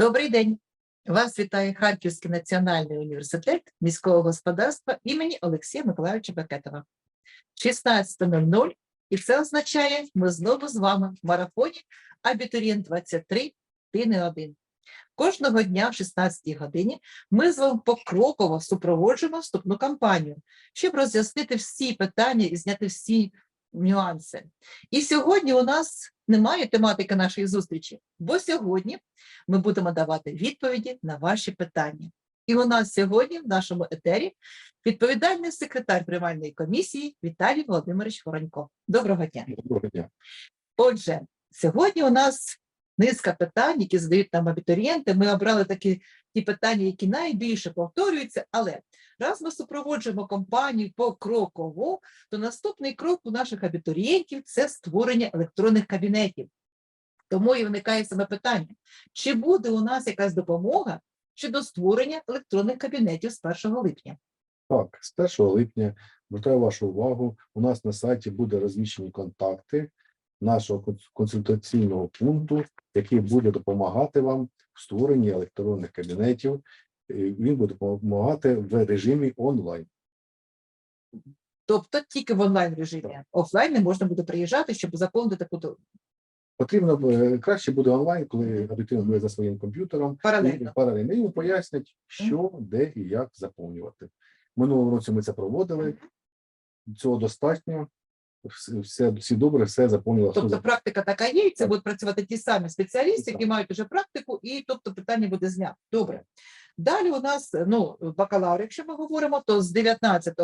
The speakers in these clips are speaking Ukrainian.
Добрий день! Вас вітає Харківський національний університет міського господарства імені Олексія Миколайовича Бекетова. 16.00, і це означає, ми знову з вами в марафоні Абітурієнт 23, ти не один. Кожного дня в 16 годині ми з вами покроково супроводжуємо вступну кампанію, щоб роз'яснити всі питання і зняти всі нюанси. І сьогодні у нас немає тематики нашої зустрічі, бо сьогодні ми будемо давати відповіді на ваші питання. І у нас сьогодні в нашому етері відповідальний секретар приймальної комісії Віталій Володимирович Воронько. Доброго дня. Доброго дня. Отже, сьогодні у нас низка питань, які задають нам абітурієнти. Ми обрали такі ті питання, які найбільше повторюються, але раз ми супроводжуємо компанію покроково, то наступний крок у наших абітурієнтів це створення електронних кабінетів. Тому і виникає саме питання: чи буде у нас якась допомога щодо створення електронних кабінетів з 1 липня? Так, з 1 липня звертаю вашу увагу. У нас на сайті буде розміщені контакти нашого консультаційного пункту, який буде допомагати вам в створенні електронних кабінетів. Він буде допомагати в режимі онлайн. Тобто тільки в онлайн режимі. Офлайн не можна буде приїжджати, щоб заповнити таку Потрібно е, краще буде онлайн, коли абітурієнт буде за своїм комп'ютером паралельно. паралельно йому пояснять, що, де і як заповнювати. Минулого році ми це проводили. Цього достатньо. Все, всі добре, все заповнило. Тобто практика така є, і це Так. будуть працювати ті самі спеціалісти, які мають вже практику, і тобто питання буде знято. Добре. Далі у нас ну, бакалавр, якщо ми говоримо, то з 19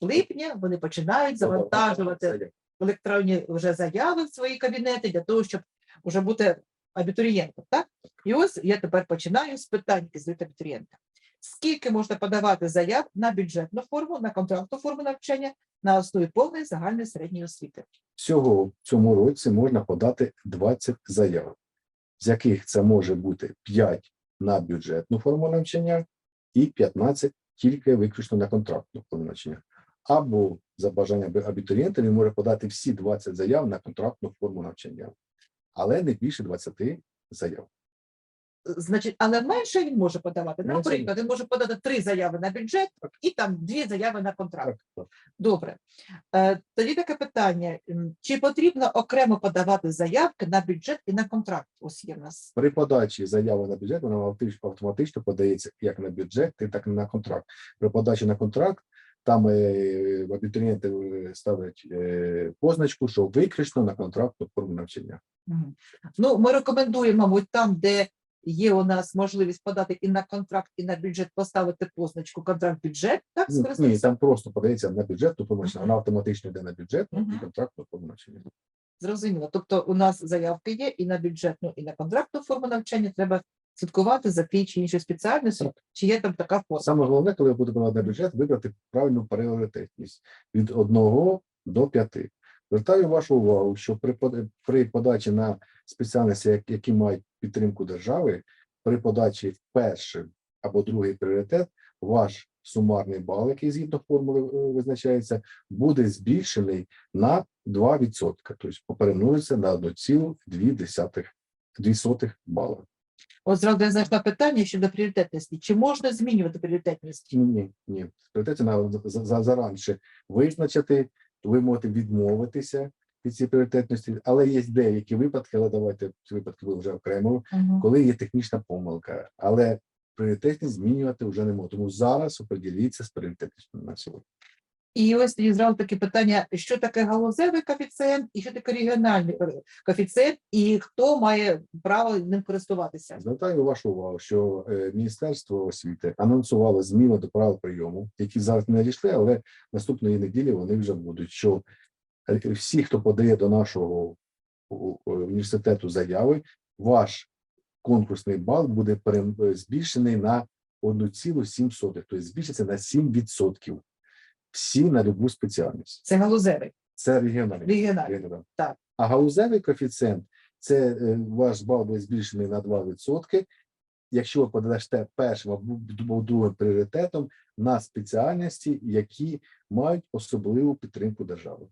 липня вони починають завантажувати електронні вже заяви в свої кабінети для того, щоб вже бути абітурієнтом. Так? І ось я тепер починаю з питань, які задають абітурієнта. Скільки можна подавати заяв на бюджетну форму, на контрактну форму навчання на основі повної загальної середньої освіти? Всього в цьому році можна подати 20 заяв, з яких це може бути 5 на бюджетну форму навчання і 15 тільки виключно на контрактну форму навчання. Або за бажанням абітурієнта він може подати всі 20 заяв на контрактну форму навчання, але не більше 20 заяв. Значить, але менше він може подавати. Наприклад, він може подати три заяви на бюджет і там дві заяви на контракт. Добре. Е, Тоді таке питання: чи потрібно окремо подавати заявки на бюджет і на контракт? Ось є в нас. При подачі заяви на бюджет вона автоматично- подається як на бюджет, так і на контракт. При подачі на контракт там е, абітурієнти е, ставлять позначку, що виключно на контрактну форму навчання. Ну, ми рекомендуємо, мабуть, там, де є у нас можливість подати і на контракт, і на бюджет, поставити позначку контракт-бюджет, так Ну, Ні, там просто подається на бюджетну форму навчання, вона автоматично йде на бюджетну і контрактну форму навчання. Зрозуміло. Тобто у нас заявки є і на бюджетну, і на контрактну форму навчання. Треба слідкувати за тією чи іншою спеціальністю, чи є там така форма. Саме головне, коли ви будете подавати на бюджет, вибрати правильну пріоритетність від 1 до 5. Звертаю вашу увагу, що при, при подачі на спеціальності, які мають підтримку держави, при подачі в перший або другий пріоритет, ваш сумарний бал, який згідно формули е, визначається, буде збільшений на 2%, тобто поперемножиться на 1,2 бала. От зразу я знайшла питання щодо пріоритетності. Чи можна змінювати пріоритетність? Ні, ні. Пріоритеті треба за- за- заранше визначити, ви можете відмовитися від цієї пріоритетності, але є деякі випадки, але давайте ці випадки ви вже окремо, Мгм. коли є технічна помилка, але пріоритетність змінювати вже не можна. Тому зараз оприділіться з пріоритетністю на сьогодні. І ось тоді зразу таке питання: що таке галузевий коефіцієнт і що таке регіональний е, коефіцієнт, і хто має право ним користуватися? Звертаю вашу увагу, що е, Міністерство освіти анонсувало зміни до правил прийому, які зараз не надійшли, але наступної неділі вони вже будуть. Що е, всі, хто подає до нашого університету заяви, ваш конкурсний бал буде збільшений на 1,7, тобто збільшиться на 7%. Всі на любу спеціальність. Це галузевий, Це регіональний. регіональний. Регіональний. Так. А галузевий коефіцієнт це е, ваш бал буде збільшений на 2%, якщо ви подасте першим або або другим пріоритетом на спеціальності, які мають особливу підтримку держави.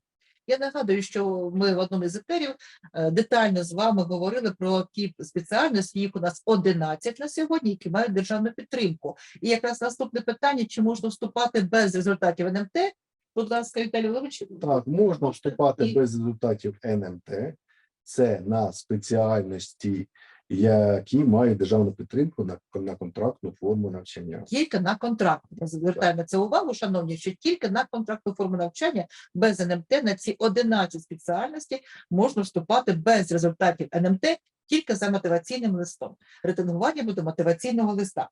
Я нагадую, що ми в одному із етерів е, детально з вами говорили про ті спеціальності, їх у нас 11 на сьогодні, які мають державну підтримку. І якраз наступне питання: чи можна вступати без результатів НМТ? Будь ласка, Віталій Левич. Так, можна вступати І- без результатів НМТ. Це на спеціальності, які мають державну підтримку на, на контрактну форму навчання. тільки на контракт. Я звертаю на це увагу, шановні, що тільки на контрактну форму навчання без НМТ на ці 11 спеціальностей можна вступати без результатів НМТ тільки за мотиваційним листом. Ретингування буде мотиваційного листа.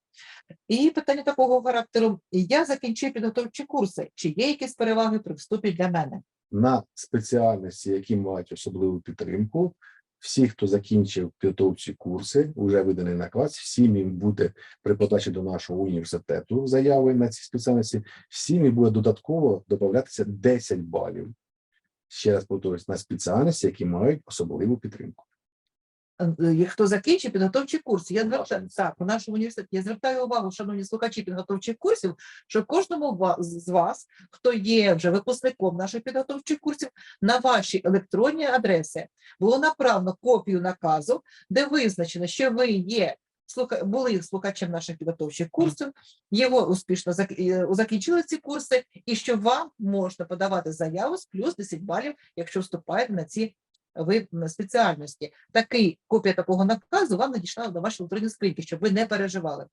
І питання такого характеру: я закінчив підготовчі курси. Чи є якісь переваги при вступі для мене? на спеціальності, які мають особливу підтримку. Всі, хто закінчив підготовчі курси, вже виданий наказ, всім їм буде при подачі до нашого університету заяви на ці спеціальності, всім їм буде додатково додатися 10 балів. Ще раз повторюсь, на спеціальності, які мають особливу підтримку. Е, е, Хто закінчив підготовчі курси? Я звертаю так, у нашому університеті. Я звертаю увагу, шановні слухачі підготовчих курсів, що кожному з вас, хто є вже випускником наших підготовчих курсів, на ваші електронні адреси було направлено копію наказу, де визначено, що ви є. слуха- Були слухачем наших підготовчих курсів, його успішно е, закінчили ці курси, і що вам можна подавати заяву з плюс 10 балів, якщо вступаєте на ці ви спеціальності. Такий копія такого наказу вам надійшла до вашої електронної скриньки, щоб ви не переживали.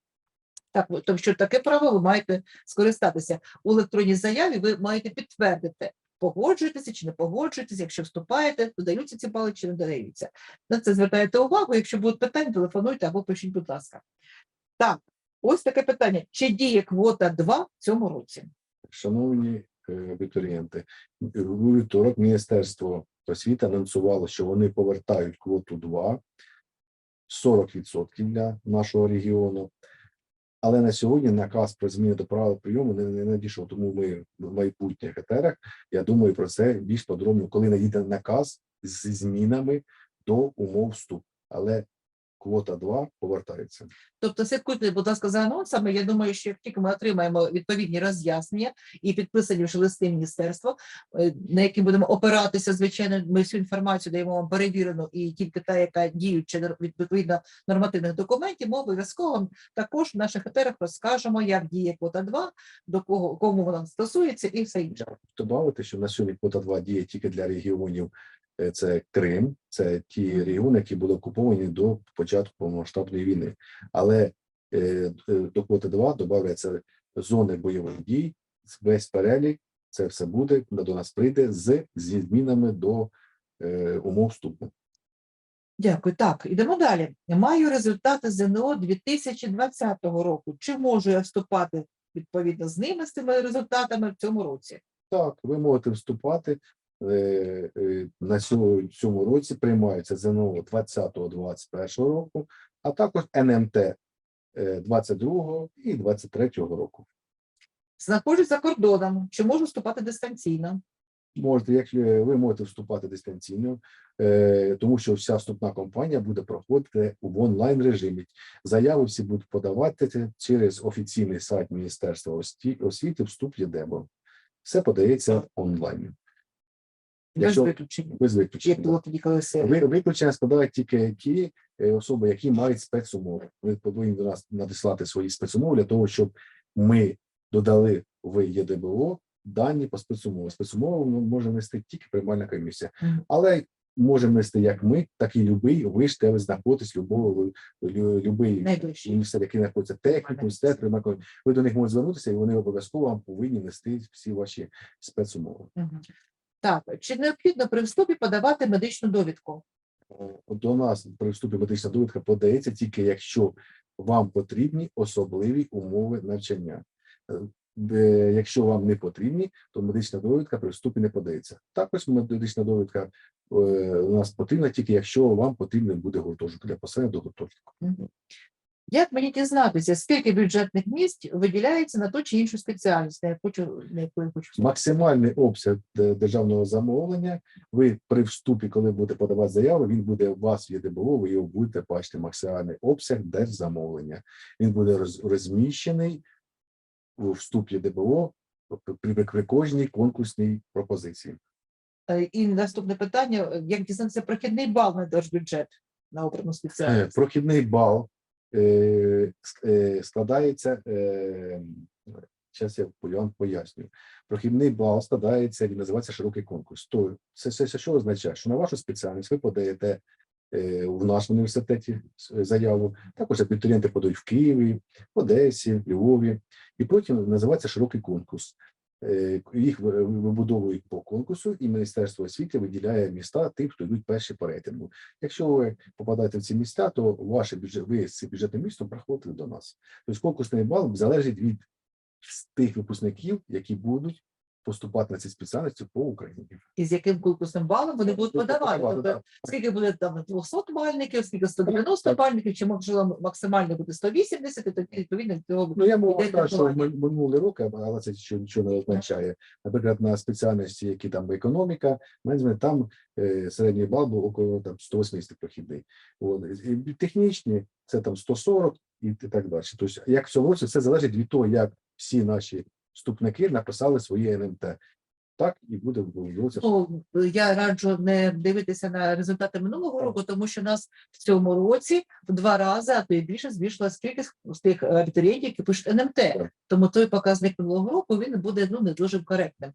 Так, тому що таке право ви маєте скористатися. У електронній заяві ви маєте підтвердити, погоджуєтеся чи не погоджуєтеся, якщо вступаєте, додаються ці бали чи не додаються. На це звертаєте увагу. Якщо будуть питання, телефонуйте або пишіть, будь ласка. Так, ось таке питання: чи діє квота 2 в цьому році? Шановні абітурієнти, у вівторок Міністерство освіти анонсувало, що вони повертають квоту 2, 40% для нашого регіону. Але на сьогодні наказ про зміни до правил прийому не, не надійшов. Тому ми в майбутніх етерах, я думаю, про це більш подробно, коли надійде наказ з змінами до умов вступу. Але квота 2 повертається. Тобто слідкуйте, будь ласка, за анонсами. Я думаю, що як тільки ми отримаємо відповідні роз'яснення і підписані вже листи міністерства, е, на які будемо опиратися, звичайно, ми всю інформацію даємо вам перевірену і тільки та, яка діюча відповідно нормативних документів, ми обов'язково також в наших етерах розкажемо, як діє квота 2, до кого кому вона стосується, і все інше. Добавити, що на сьогодні квота 2 діє тільки для регіонів. Е, Це Крим, це ті регіони, які були окуповані до початку повномасштабної війни. Але е, е, до квоти 2 додаються зони бойових дій, весь перелік, це все буде, до нас прийде з зі змінами до е, умов вступу. Дякую. Так, ідемо далі. Маю результати ЗНО 2020 року. Чи можу я вступати відповідно з ними, з цими результатами в цьому році? Так, ви можете вступати. Е, е, На цьому, році приймаються ЗНО 20-21 року, а також НМТ е, 22 і 23 року. Знаходжусь за кордоном, чи можу вступати дистанційно? Можете, якщо ви можете вступати дистанційно, е, тому що вся вступна кампанія буде проходити в онлайн режимі. Заяви всі будуть подавати через офіційний сайт Міністерства освіти вступ ЄДЕБО. Все подається онлайн. Без виключення. без Як виключення. було тоді, коли все. Ви- Виключення складають тільки ті е, особи, які мають спецумови. Ви повинні до нас надіслати свої спецумови для того, щоб ми додали в ЄДБО дані по спецумовам. Спецумову може внести тільки приймальна комісія, але може внести як ми, так і любий. Ви ж де ви знаходитесь, любого лю- любий університет, який знаходиться технікум, університет, приймальна комісія. Ви до них можете звернутися, і вони обов'язково вам повинні нести всі ваші спецумови. Так, чи необхідно при вступі подавати медичну довідку? Е, до нас при вступі медична довідка подається тільки якщо вам потрібні особливі умови навчання. Е, Якщо вам не потрібні, то медична довідка при вступі не подається. Також медична довідка е, у нас потрібна тільки якщо вам потрібен буде гуртожиток для поселення до гуртожитку. Як мені дізнатися, скільки бюджетних місць виділяється на ту чи іншу спеціальність, на яку на яку я хочу? Максимальний обсяг е, державного замовлення. Ви при вступі, коли будете подавати заяву, він буде у вас в ЄДБО, ви його будете бачити. Максимальний обсяг держзамовлення. Він буде роз- розміщений у вступ ЄДБО при, при, кожній конкурсній пропозиції. Е, І наступне питання: як дізнатися прохідний бал на держбюджет на обрану Е, спеціальність? Прохідний бал складається. Зараз я вам поясню. Прохідний бал складається, він називається широкий конкурс. То це, це, це що означає? Що на вашу спеціальність ви подаєте е, в наш університеті заяву. Також абітурієнти подають в Києві, в Одесі, в Львові, і потім називається широкий конкурс. Е, Їх вибудовують по конкурсу, і Міністерство освіти виділяє міста тим, хто йдуть перші по рейтингу. Якщо ви попадаєте в ці міста, то ваше бюджет, ви з бюджетним містом приходите до нас. Тобто конкурсний бал залежить від тих випускників, які будуть поступати на ці спеціальності по Україні. І з яким конкурсним балом вони будуть подавати? Тобто, так. скільки буде там 200 бальників, скільки 190 бальників, чи можливо максимально буде 180, і тоді відповідно від цього Ну я можу сказати, що ми- минулі роки, але це ще нічого не означає. Наприклад, на спеціальності, які там економіка, менеджмент, там е, середній бал був около там 180 прохідний. І технічні це там 140 і, і так далі. Тобто, як в цьому році, все залежить від того, як всі наші вступники написали свої НМТ. Так і буде вводитися. Ну, я раджу не дивитися на результати минулого року, тому що нас в цьому році в два рази, а то й більше збільшилась кількість з тих абітурієнтів, які пишуть НМТ. Так. Тому той показник минулого року він буде ну не дуже коректним.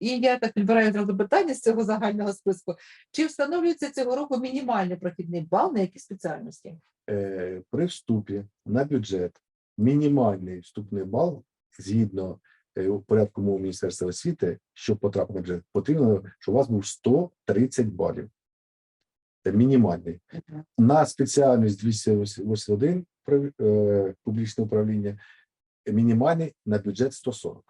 І я так підбираю одразу питання з цього загального списку: чи встановлюється цього року мінімальний прохідний бал на які спеціальності? е, при вступі на бюджет мінімальний вступний бал згідно у порядку мов Міністерства освіти, щоб потрапити на бюджет, потрібно, щоб у вас був 130 балів. Це мінімальний. На спеціальність 281 е, публічне управління, мінімальний на бюджет 140.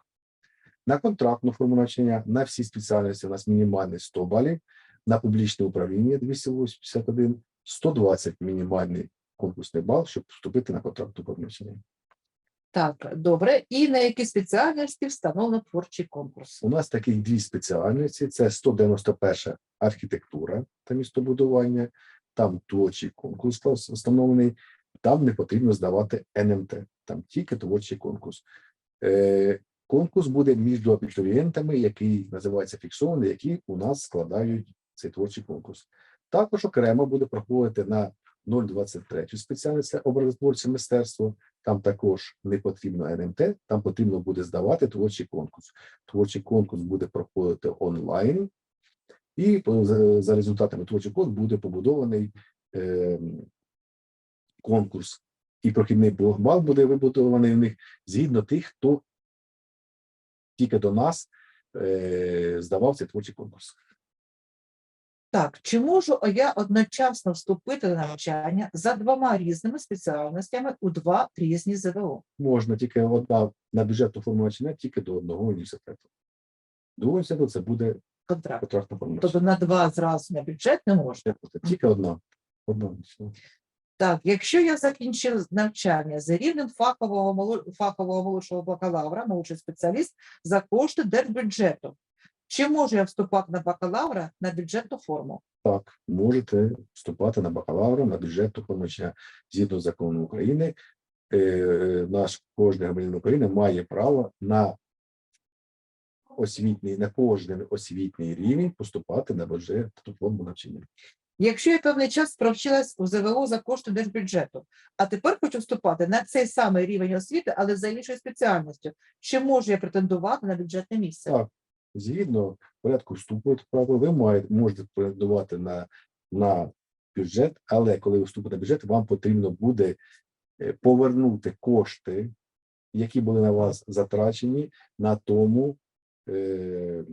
На контрактну форму навчання на всі спеціальності у нас мінімальний 100 балів, на публічне управління 281, 120 мінімальний конкурсний бал, щоб вступити на контрактну форму навчання. Так, добре. І на які спеціальності встановлено творчий конкурс? У нас таких дві спеціальності: це 191 архітектура та містобудування, там творчий конкурс встановлений, там не потрібно здавати НМТ, там тільки творчий конкурс. Е, конкурс буде між абітурієнтами, який називається фіксований, які у нас складають цей творчий конкурс. Також окремо буде проходити на 023 спеціальність образотворче мистецтво. Там також не потрібно НМТ, там потрібно буде здавати творчий конкурс. Творчий конкурс буде проходити онлайн, і за, результатами творчого конкурсу буде побудований е, конкурс. І прохідний бал буде вибудований в них згідно тих, хто тільки до нас е, здавав цей творчий конкурс. Так, чи можу я одночасно вступити на навчання за двома різними спеціальностями у два різні ЗВО? Можна тільки одна на бюджетну форму навчання, тільки до одного університету. До університету це буде Контракт. контрактна форма Тобто на два зразу на бюджет не можна. Тільки одна. Одна. Так, якщо я закінчив навчання за рівнем фахового фахового молодшого бакалавра, молодший спеціаліст за кошти держбюджету. Чи можу я вступати на бакалавра на бюджетну форму? Так, можете вступати на бакалавра на бюджетну форму. Згідно закону України, е, наш кожен громадянин України має право на освітній, на кожен освітній рівень поступати на бюджетну форму навчання. Якщо я певний час провчилась у ЗВО за кошти держбюджету, а тепер хочу вступати на цей самий рівень освіти, але за іншою спеціальністю, чи можу я претендувати на бюджетне місце? Так. Згідно порядку вступу, як правило, ви маєте, можете претендувати на, на бюджет, але коли ви вступите на бюджет, вам потрібно буде е, повернути кошти, які були на вас затрачені на тому, е,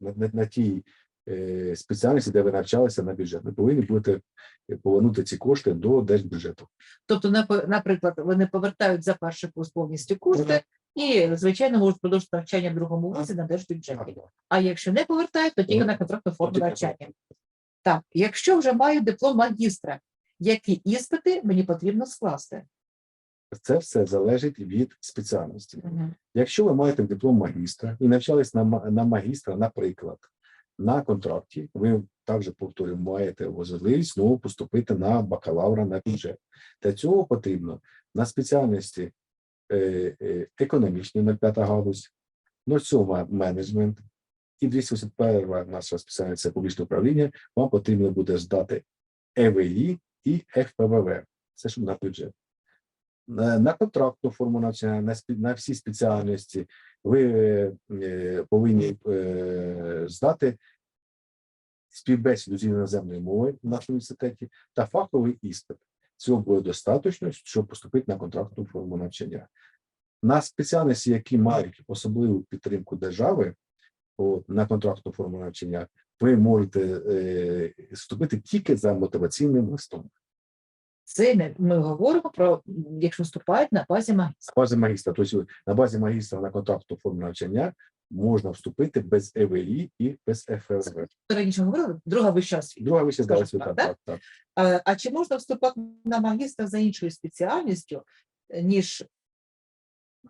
на, на, на тій е, спеціальності, де ви навчалися на бюджет. Ви повинні будете повернути ці кошти до держбюджету. Тобто, нап- наприклад, вони повертають за перший курс повністю кошти. І, звичайно, можуть продовжити навчання в другому вузі на держбюджеті. А якщо не повертають, то тільки на контрактну форму навчання. Так, якщо вже маю диплом магістра, які іспити мені потрібно скласти? Це все залежить від спеціальності. Якщо ви маєте диплом магістра і навчались на, на магістра, наприклад, на контракті, ви також повторюю, маєте можливість знову поступити на бакалавра на бюджет. Для цього потрібно на спеціальності е, е, економічний 05 галузь, 07 менеджмент і 281 наша спеціальність публічне управління, вам потрібно буде здати ЕВІ і ФПВВ. Це щоб на бюджет. На, контрактну форму навчання, на, всі спеціальності ви е, повинні здати співбесіду з іноземної мови в нашому університеті та фаховий іспит. Цього буде достатньо, щоб поступити на контрактну форму навчання. На спеціальності, які мають особливу підтримку держави от, на контрактну форму навчання, ви можете е, вступити тільки за мотиваційним листом. Це ми, ми говоримо про якщо вступають на базі магістра. На базі магістра, тобто на базі магістра на контрактну форму навчання можна вступити без ЕВІ і без ФРВ. Раніше говорили, друга вища освіта. Друга вища Скажемо освіта, так, так, так. А, а чи можна вступати на магістра за іншою спеціальністю, е, ніж,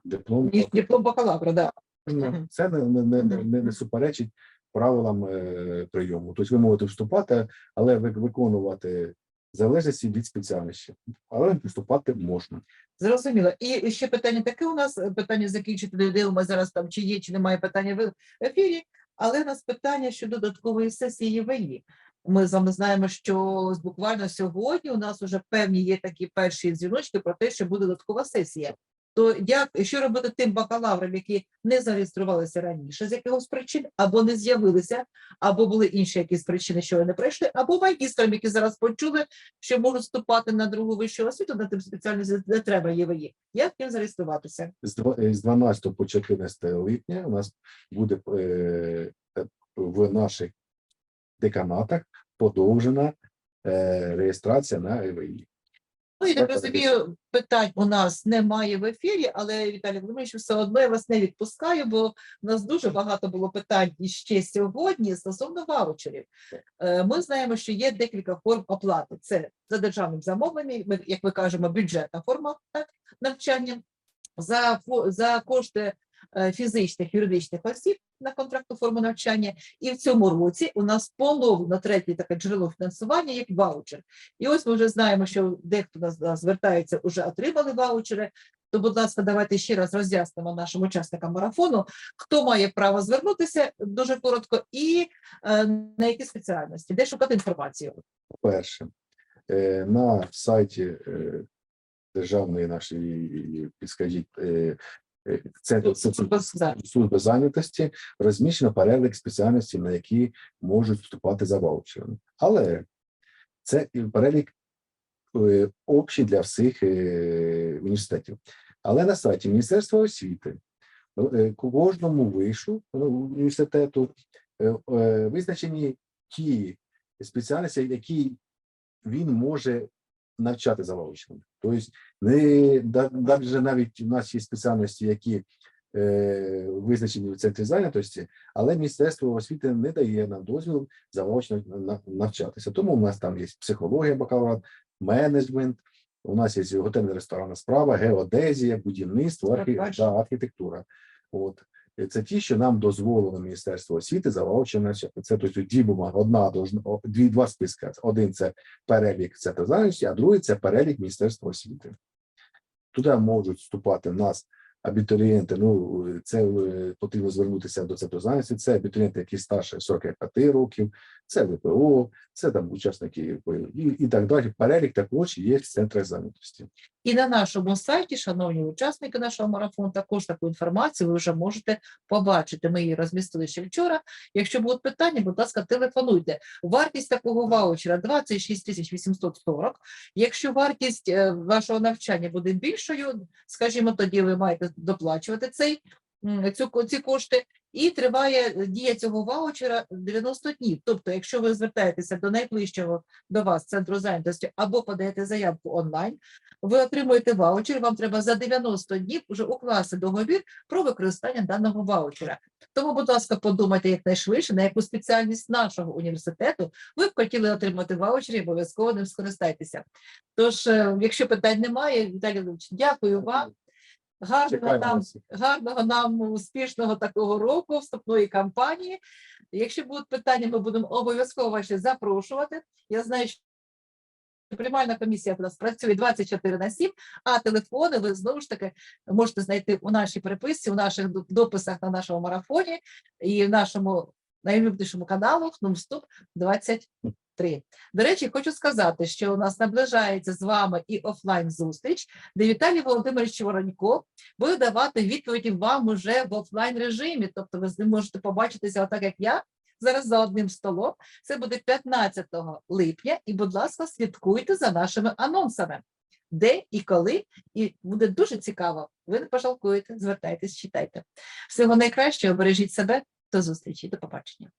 Диплом ніж диплом бакалавра? Да. Ну, Це не, не, не, не, не, не суперечить правилам е, прийому. Тобто ви можете вступати, але ви- виконувати залежності від спеціальності. Але поступати можна. Зрозуміло. І ще питання таке у нас, питання закінчити, дивимося зараз там, чи є, чи немає питання в ефірі, але у нас питання щодо додаткової сесії ЄВІ. Ми з вами знаємо, що буквально сьогодні у нас вже певні є такі перші дзвіночки про те, що буде додаткова сесія. То як що робити тим бакалаврам, які не зареєструвалися раніше з якихось причин, або не з'явилися, або були інші якісь причини, що вони не прийшли, або магістрам, які зараз почули, що можуть вступати на другу вищу освіту, на тим спеціальність, де треба ЄВІ. Як їм зареєструватися? З два- е, 12 по 14 липня у нас буде е, е, в наших деканатах подовжена реєстрація на ЕВІ. Ну, я розумію, питань у нас немає в ефірі, але Віталій Володимирович, все одно я вас не відпускаю, бо в нас дуже багато було питань іще сьогодні стосовно ваучерів. Е, Ми знаємо, що є декілька форм оплати. Це за державним замовленням, як ми кажемо, бюджетна форма так, навчання, за, за кошти фізичних, юридичних осіб на контрактну форму навчання. І в цьому році у нас поновлено третє таке джерело фінансування, як ваучер. І ось ми вже знаємо, що дехто нас звертається, вже отримали ваучери. То, будь ласка, давайте ще раз роз'яснимо нашим учасникам марафону, хто має право звернутися дуже коротко, і е, на які спеціальності, де шукати інформацію. Перше, е, на сайті е, державної нашої, підскажіть, Служба служби зайнятості розміщено перелік спеціальностей, на які можуть вступати за ваучерами. Але це перелік е, общий для всіх е, університетів. Але на сайті Міністерства освіти е, кожному вишу університету визначені ті спеціальності, які він може навчати за. Тобто, не навіть навіть у нас є спеціальності, які е, визначені в центрі зайнятості, але Міністерство освіти не дає нам дозвіл заочно навчатися. Тому у нас там є психологія, бакалаврат, менеджмент. У нас є готельна ресторанна справа, геодезія, будівництво, архі... Та, архітектура. От це ті, що нам дозволило Міністерство освіти навчати. Це тобто дві бумаги, одна дві два списки. Один це перелік центру зайнятості, а другий це перелік Міністерства освіти. Туди можуть вступати в нас абітурієнти. Ну це е, потрібно звернутися до центру зайнятості. Це абітурієнти, які старше 45 років, це ВПО, це там учасники дій і так далі. Перелік також є в центрах зайнятості. І на нашому сайті, шановні учасники нашого марафону, також таку інформацію ви вже можете побачити. Ми її розмістили ще вчора. Якщо будуть питання, будь ласка, телефонуйте. Вартість такого ваучера 26 тисяч 840. Якщо вартість е, вашого навчання буде більшою, скажімо, тоді ви маєте доплачувати цей цю ці кошти. І триває дія цього ваучера 90 днів. Тобто, якщо ви звертаєтеся до найближчого до вас центру зайнятості або подаєте заявку онлайн, ви отримуєте ваучер, вам треба за 90 днів вже укласти договір про використання даного ваучера. Тому, будь ласка, подумайте якнайшвидше, на яку спеціальність нашого університету ви б хотіли отримати ваучер і обов'язково ним скористайтеся. Тож, е, якщо питань немає, Віталій Леонідович, дякую вам. Гарного нам, гарного нам успішного такого року, вступної кампанії. Якщо будуть питання, ми будемо обов'язково вас ще запрошувати. Я знаю, що Приймальна комісія у нас працює 24 на 7, а телефони ви знову ж таки можете знайти у нашій переписці, у наших дописах на нашому марафоні і в нашому найлюбнішому каналу Хнумступ 23. До речі, хочу сказати, що у нас наближається з вами і офлайн зустріч, де Віталій Володимирович Воронько буде давати відповіді вам уже в офлайн режимі. Тобто ви з ним можете побачитися, отак як я. Зараз за одним столом. Це буде 15 липня. І, будь ласка, слідкуйте за нашими анонсами, де і коли. І буде дуже цікаво. Ви не пожалкуєте, звертайтесь, читайте. Всього найкращого, бережіть себе. До зустрічі, до побачення.